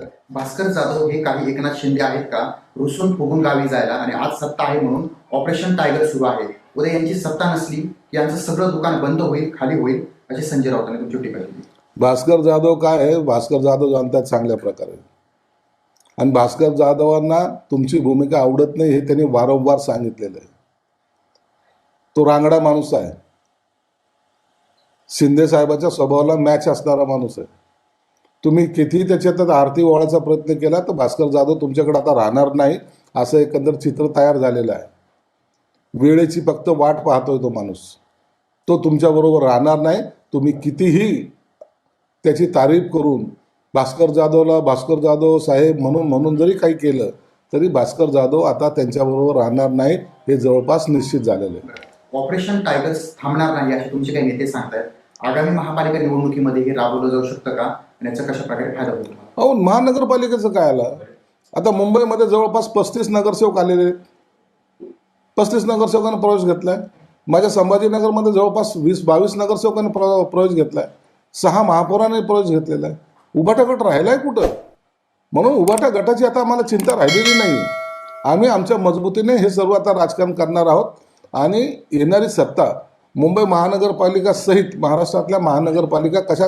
भास्कर जाधव हे काही एकनाथ शिंदे आहेत का? रुसून फुगून गावी जायला आणि आज सत्ता आहे म्हणून ऑपरेशन टायगर सुरू आहे. उद्या यांची सत्ता नसली की यांचं सगळं दुकान बंद होईल खाली होईल अशी संजय राऊतांनी तुमची टीका केली भास्कर जाधव काय आहे? भास्कर जाधव जाणतात चांगल्या प्रकारे. आणि भास्कर जाधवांना तुमची भूमिका आवडत नाही हे त्यांनी वारंवार सांगितलेलं आहे. तो रांगडा माणूस आहे. शिंदे साहेबाच्या स्वभावाला मॅच असणारा माणूस आहे. तुम्ही किती त्याच्यात आरती ओळायचा प्रयत्न केला तर भास्कर जाधव तुमच्याकडे आता राहणार नाही असं एकंदर चित्र तयार झालेलं आहे. वेळेची फक्त वाट पाहतोय तो माणूस. तो तुमच्याबरोबर राहणार नाही. तुम्ही कितीही त्याची तारीफ करून भास्कर जाधवला भास्कर जाधव साहेब म्हणून म्हणून जरी काही केलं तरी भास्कर जाधव आता त्यांच्याबरोबर राहणार नाही हे जवळपास निश्चित झालेलं आहे. ऑपरेशन टायगर्स थांबणार नाही असे तुमचे काही नेते सांगतायत. आगामी महापालिका निवडणुकीमध्ये हे राबवलं जाऊ शकतं का? आणि याचा कशा प्रकारे फायदा होतो अहो महानगरपालिकेचं काय आलं? आता मुंबईमध्ये जवळपास पस्तीस नगरसेवक आलेले आहेत. पस्तीस नगरसेवकांनी प्रवेश घेतलाय. माझ्या संभाजीनगरमध्ये जवळपास वीस बावीस नगरसेवकांनी प्र प्रवेश घेतलाय. सहा महापौरांनी प्रवेश घेतलेला आहे. उभाटा गट राहिलाय कुठं? म्हणून उभाटा गटाची आता आम्हाला चिंता राहिलेली नाही. आम्ही आमच्या मजबूतीने हे सर्व आता राजकारण करणार आहोत. आणि येणारी सत्ता मुंबई महानगरपालिका सहित महाराष्ट्रातल्या महानगरपालिका कशा